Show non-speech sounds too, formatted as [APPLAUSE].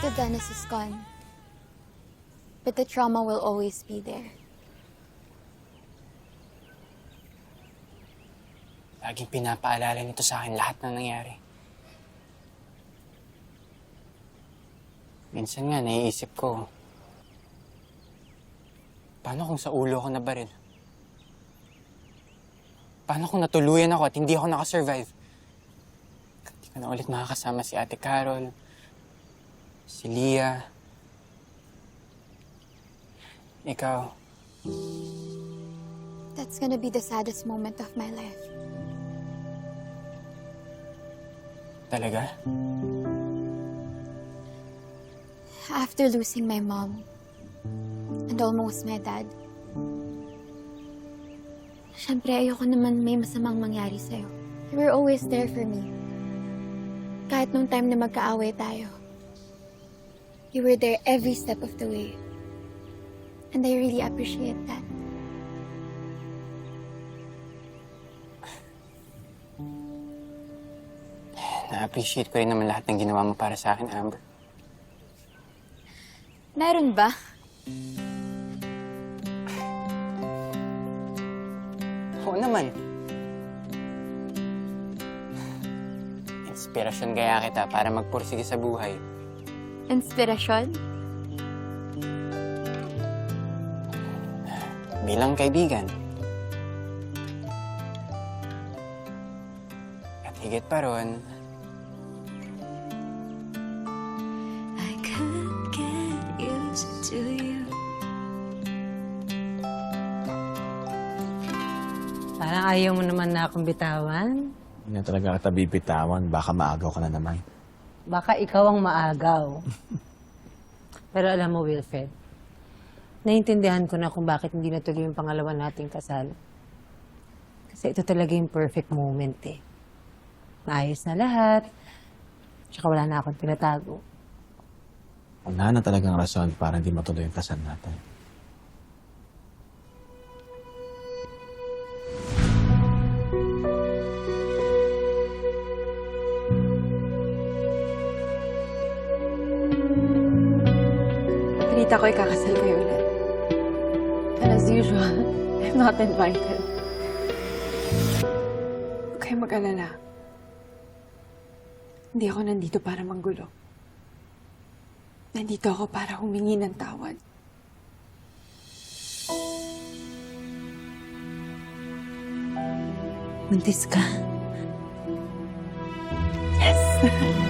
Tito Dennis is gone. But the trauma will always be there. Laging pinapaalala nito sa akin lahat ng nangyari. Minsan nga, naiisip ko, paano kung sa ulo ako nabaril? Paano kung natuluyan ako at hindi ako nakasurvive? Hindi ko na ulit makakasama si Ate Carol, si Lia, ikaw. That's gonna be the saddest moment of my life. Talaga? After losing my mom and almost my dad, syempre ayoko naman may masamang mangyari sa'yo. You were always there for me. Kahit nung time na magkaaway tayo. You were there every step of the way. And I really appreciate that. Na-appreciate ko rin naman lahat ng ginawa mo para sa akin, Amber. Meron ba? Oo naman. Inspirasyon kaya kita para magpursige sa buhay. Inspirasyon? Bilang kaibigan. At higit pa ron, I could get used to you. Parang ayaw mo naman na akong bitawan. Hindi na talaga kita bibitawan. Baka maagaw ka na naman. Baka ikaw ang maagaw. [LAUGHS] Pero alam mo, Wilfred, naiintindihan ko na kung bakit hindi natuloy yung pangalawa nating kasal. Kasi ito talaga yung perfect moment eh. Maayos na lahat. Tsaka wala na akong pinatago. Wala na talagang rason para hindi matuloy yung kasal natin. Balita ko ikakasal kayo ulit. And as usual, [LAUGHS] I'm not invited. Huwag kayong mag-alala. Hindi ako nandito para manggulo. Nandito ako para humingi ng tawad. Buntis ka. Yes! [LAUGHS]